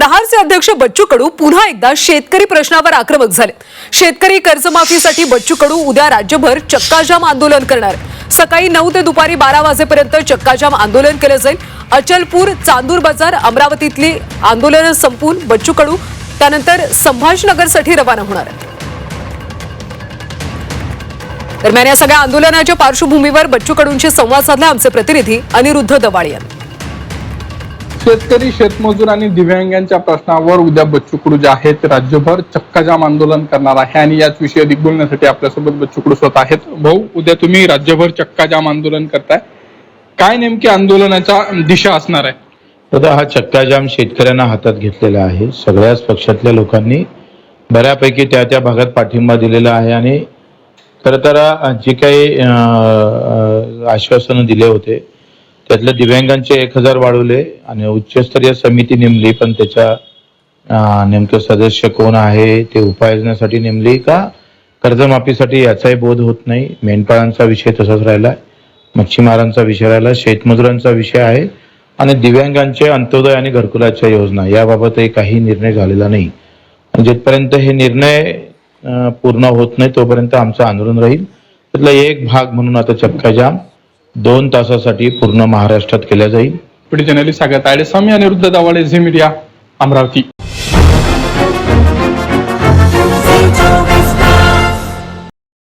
प्रहारचे अध्यक्ष बच्चू कडू पुन्हा एकदा शेतकरी प्रश्नावर आक्रमक झाले. शेतकरी कर्जमाफीसाठी बच्चू कडू उद्या राज्यभर चक्काजाम आंदोलन करणार. सकाळी नऊ ते दुपारी बारा वाजेपर्यंत चक्काजाम आंदोलन केलं जाईल. अचलपूर चांदूर बाजार अमरावतीतली आंदोलनं संपून बच्चू कडू त्यानंतर संभाजीनगरसाठी रवाना होणार आहेत. दरम्यान या सगळ्या आंदोलनाच्या पार्श्वभूमीवर बच्चू कडूंशी संवाद साधला आमचे प्रतिनिधी अनिरुद्ध दवाळे यांनी. शेतकरी शेतमजूर आणि दिव्यांगांच्या प्रश्नावर उद्या बच्चू कडू जे आहेत राज्यभर चक्काजाम आंदोलन करणार आहे आणि याच विषयी अधिक बोलण्यासाठी आपल्यासोबत बच्चू कडू स्वतः आहेत. भाऊ उद्या तुम्ही राज्यभर चक्काजाम आंदोलन करताय. काय नेमकी आंदोलनाचा दिशा असणार आहे? दादा हा चक्काजाम शेतकऱ्यांना हातात घेतलेला आहे. सगळ्याच पक्षातल्या लोकांनी बऱ्यापैकी त्या त्या भागात पाठिंबा दिलेला आहे आणि खरं तर जे काही आश्वासनं दिले होते त्यातल्या दिव्यांगांचे एक हजार वाढवले आणि उच्चस्तरीय समिती नेमली पण त्याच्या नेमकं सदस्य कोण आहे ते उपाययोजनासाठी नेमली का? कर्जमाफीसाठी याचाही बोध होत नाही. मेंढपाळांचा विषय तसाच राहिला मच्छीमारांचा विषय राहिला. शेतमजुरांचा विषय आहे. आणि दिव्यांगांचे अंत्योदय आणि घरकुलाच्या योजना याबाबतही काही निर्णय झालेला नाही. जिथपर्यंत हे निर्णय पूर्ण होत नाही तोपर्यंत आमचं आंदोलन राहील. त्यातला एक भाग म्हणून आता चक्काजाम दोन तासासाठी पूर्ण महाराष्ट्रात केल्या जाईल. पुढे जनरली सागर तायडे स्वामी आणि रुद्ध दावाडे झी मीडिया अमरावती.